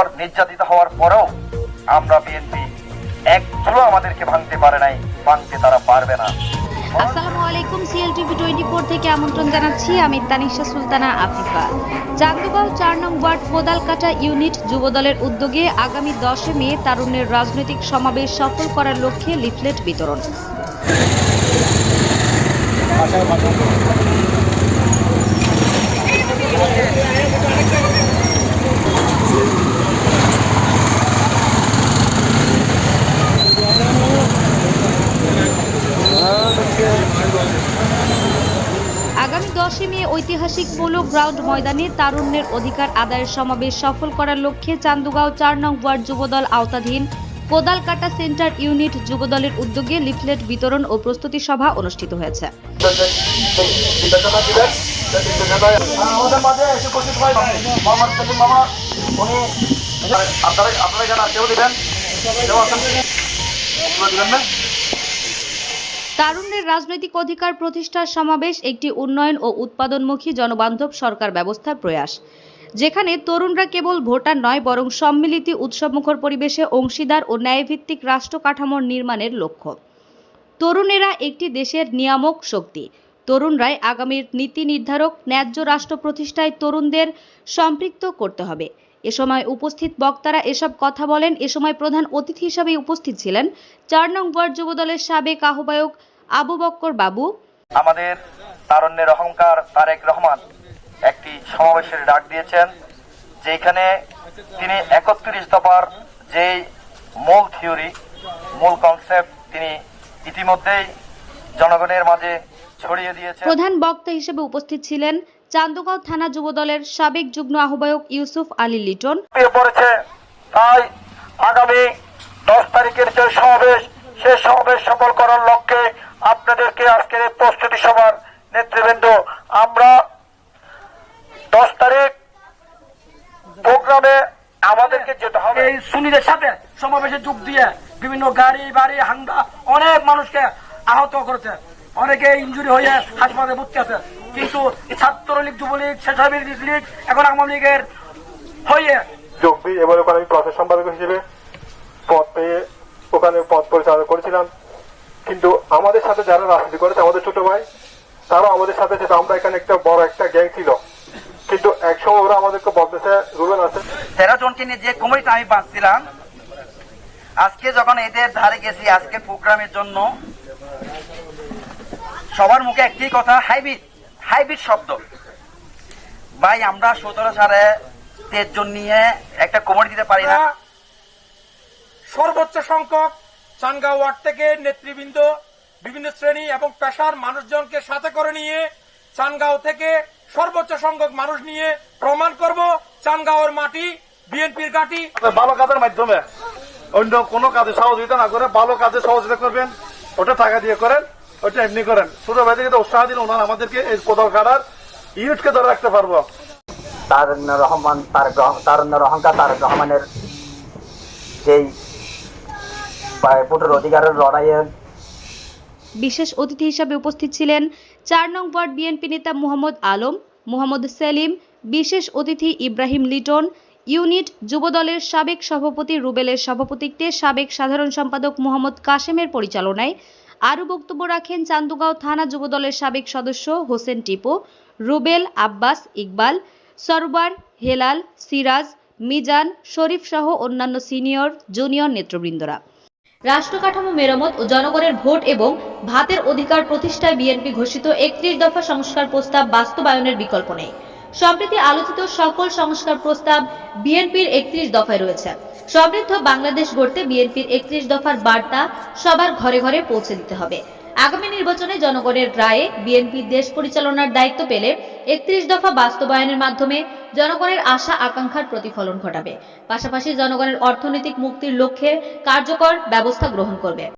উপর নির্যাতিত হওয়ার পরেও আমরা বিএনপি এক চুলো আমাদেরকে ভাঙতে পারে নাই, ভাঙতে তারা পারবে না। আসসালামু আলাইকুম সিএল টিভি টোয়েন্টি ফোর থেকে আমন্ত্রণ জানাচ্ছি আমি তানিশা সুলতানা আফিফা। চান্দগাঁও চার নং ওয়ার্ড কোদালকাটা ইউনিট যুবদলের উদ্যোগে আগামী দশে মে তারুণ্যের রাজনৈতিক সমাবেশ সফল করার লক্ষ্যে লিফলেট বিতরণ আগামী দশই মে ঐতিহাসিক পোলো গ্রাউন্ড ময়দানে তারুণ্যের অধিকার আদায়ের সমাবেশ সফল করার লক্ষ্যে চান্দুগাঁও চার নং ওয়ার্ড যুবদল আওতাধীন কোদালকাটা সেন্টার ইউনিট যুবদলের উদ্যোগে লিফলেট বিতরণ ও প্রস্তুতি সভা অনুষ্ঠিত হয়েছে। হয় আপনারা আপনারা দিবেন না? তারুণ্যের রাজনৈতিক অধিকার প্রতিষ্ঠার সমাবেশ একটি উন্নয়ন ও উৎপাদনমুখী জনবান্ধব সরকার ব্যবস্থার প্রয়াস। যেখানে তরুণরা কেবল ভোটার নয়, বরং সম্মিলিত উৎসবমুখর পরিবেশে অংশীদার ও ন্যায়ভিত্তিক রাষ্ট্র কাঠামোর নির্মাণের লক্ষ্য। তরুণেরা একটি দেশের নিয়ামক শক্তি। তরুণরাই আগামীর নীতি নির্ধারক, ন্যায্য রাষ্ট্র প্রতিষ্ঠায় তরুণদের সম্পৃক্ত করতে হবে। এ সময় উপস্থিত বক্তারা এসব কথা বলেন। এ সময় প্রধান অতিথি হিসাবে উপস্থিত ছিলেন চার নং ওয়ার্ড যুবদলের সাবেক আহ্বায়ক আবু বক্কর বাবু। আমাদের তারুণ্যের অহংকার তারেক রহমান একটি সমাবেশের ডাক দিয়েছেন যেখানে তিনি একত্রিশ দফার যে মূল থিওরি মূল কনসেপ্ট তিনি ইতিমধ্যেই জনগণের মাঝে ছড়িয়ে দিয়েছেন। প্রধান বক্তা হিসেবে উপস্থিত ছিলেন চান্দগাঁও থানা যুব দলের সাবেক যুগ্ম আহ্বায়ক ইউসুফ আলী লিটন। পড়েছে তাই আগামী দশ তারিখের যে সমাবেশ সে সমাবেশ সফল করার লক্ষ্যে আপনাদেরকে আজকের এই প্রস্তুতি সভার নেতৃবৃন্দ আমরা দশ তারিখ প্রোগ্রামে আমাদেরকে যেতে হবে। এই সুনীদের সাথে সমাবেশে যোগ দিয়ে বিভিন্ন গাড়ি বাড়ি হাঙ্গা অনেক মানুষকে আহত করেছে। অনেকে ইঞ্জুরি হয়ে হাসপাতালে ভর্তি আছে। কিন্তু ছাত্রলীগ যুবলীগ স্বেচ্ছাসেবী লীগ এখন আওয়ামী লীগের হয়ে যোগ দিই এবার ওখানে আমি প্রফেসর সম্পাদক হিসেবে পদ পেয়ে ওখানে পদ পরিচালনা করেছিলাম। কিন্তু আমাদের সাথে যারা রাজনীতি করেছে আমাদের ছোট ভাই তারাও আমাদের সাথে যেটা আমরা এখানে একটা বড় একটা গ্যাং ছিল। কিন্তু একসময় ওরা আমাদেরকে বদলেছে রুবেন আছে। তেরো জনকে নিয়ে যে কমিটিটা আমি বাঁচছিলাম আজকে যখন এদের ধারে গেছি আজকে প্রোগ্রামের জন্য সবার মুখে একটি কথা হাইব্রিড হাইব্রিড শব্দ। ভাই আমরা সতেরো সালে তের জন নিয়ে একটা কমিটি দিতে পারি না সর্বোচ্চ সংখ্যক চানগাঁও ওয়ার্ড থেকে নেতৃবৃন্দ বিভিন্ন শ্রেণি এবং পেশার মানুষজনকে সাথে করে নিয়ে চানগাঁও থেকে সর্বোচ্চ সংখ্যক মানুষ নিয়ে প্রমাণ করব চানগাঁওয়ের মাটি বিএনপির ঘাঁটি। ভালো কাজের মাধ্যমে অন্য কোনো কাজে সহযোগিতা না করে ভালো কাজে সহযোগিতা করবেন ওটা টাকা দিয়ে করেন ওটা এমনি করেন। ছোট ভাইদেরকে তো উৎসাহ দিন ওনারা আমাদেরকে এই কোদাল কাটার ইউনিটকে ধরে রাখতে পারব। তারুণ্য রহমান তারেক রহ- তারুণ্যের অহংকার তারেক রহমানের যেই অধিকারের বিশেষ অতিথি হিসাবে উপস্থিত ছিলেন চার নং ওয়ার্ড বিএনপি নেতা মোহাম্মদ আলম, মোহাম্মদ সেলিম, বিশেষ অতিথি ইব্রাহিম লিটন, ইউনিট যুবদলের সাবেক সভাপতি রুবেলের সভাপতিত্বে সাবেক সাধারণ সম্পাদক মোহাম্মদ কাশেমের পরিচালনায় আরও বক্তব্য রাখেন চান্দুগাঁও থানা যুবদলের সাবেক সদস্য হোসেন টিপু, রুবেল, আব্বাস ইকবাল সরবার হেলাল, সিরাজ, মিজান, শরীফ সহ অন্যান্য সিনিয়র, জুনিয়র নেতৃবৃন্দরা। রাষ্ট্র কাঠামো মেরামত ও জনগণের ভোট এবং ভাতের অধিকার প্রতিষ্ঠায় বিএনপি ঘোষিত একত্রিশ দফা সংস্কার প্রস্তাব বাস্তবায়নের বিকল্প নেই। সম্প্রতি আলোচিত সকল সংস্কার প্রস্তাব বিএনপির একত্রিশ দফায় রয়েছে। সমৃদ্ধ বাংলাদেশ গড়তে বিএনপির একত্রিশ দফার বার্তা সবার ঘরে ঘরে পৌঁছে দিতে হবে। আগামী নির্বাচনে জনগণের রায়ে বিএনপি দেশ পরিচালনার দায়িত্ব পেলে একত্রিশ দফা বাস্তবায়নের মাধ্যমে জনগণের আশা আকাঙ্ক্ষার প্রতিফলন ঘটাবে। পাশাপাশি জনগণের অর্থনৈতিক মুক্তির লক্ষ্যে কার্যকর ব্যবস্থা গ্রহণ করবে।